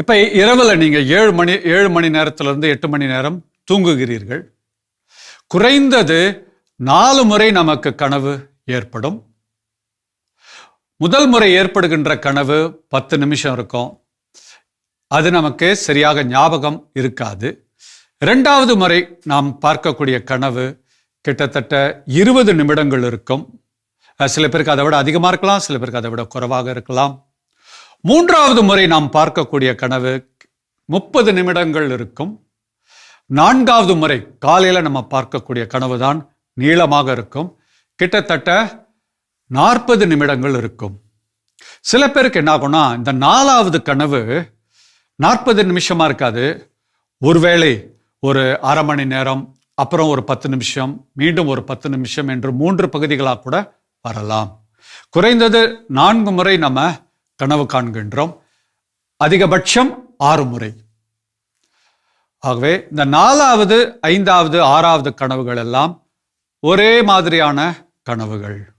இப்போ இரவில் நீங்கள் ஏழு மணி ஏழு மணி நேரத்திலிருந்து எட்டு மணி நேரம் தூங்குகிறீர்கள். குறைந்தது நாலு முறை நமக்கு கனவு ஏற்படும். முதல் முறை ஏற்படுகின்ற கனவு பத்து நிமிஷம் இருக்கும். அது நமக்கு சரியாக ஞாபகம் இருக்காது. இரண்டாவது முறை நாம் பார்க்கக்கூடிய கனவு கிட்டத்தட்ட இருபது நிமிடங்கள் இருக்கும். சில பேருக்கு அதை விட அதிகமாக இருக்கலாம் சில பேருக்கு அதை விட குறைவாக இருக்கலாம். மூன்றாவது முறை நாம் பார்க்கக்கூடிய கனவு முப்பது நிமிடங்கள் இருக்கும். நான்காவது முறை காலையில் நம்ம பார்க்கக்கூடிய கனவு தான் நீளமாக இருக்கும். கிட்டத்தட்ட நாற்பது நிமிடங்கள் இருக்கும். சில பேருக்கு என்ன ஆகும்னா இந்த நாலாவது கனவு நாற்பது நிமிஷமாக இருக்காது. ஒருவேளை ஒரு அரை மணி நேரம் அப்புறம் ஒரு பத்து நிமிஷம் மீண்டும் ஒரு பத்து நிமிஷம் என்று மூன்று பகுதிகளாக கூட வரலாம். குறைந்தது நான்கு முறை நம்ம கனவு காண்கின்றோம். அதிகபட்சம் ஆறு முறை. ஆகவே இந்த நாலாவது ஐந்தாவது ஆறாவது கனவுகள் எல்லாம் ஒரே மாதிரியான கனவுகள்.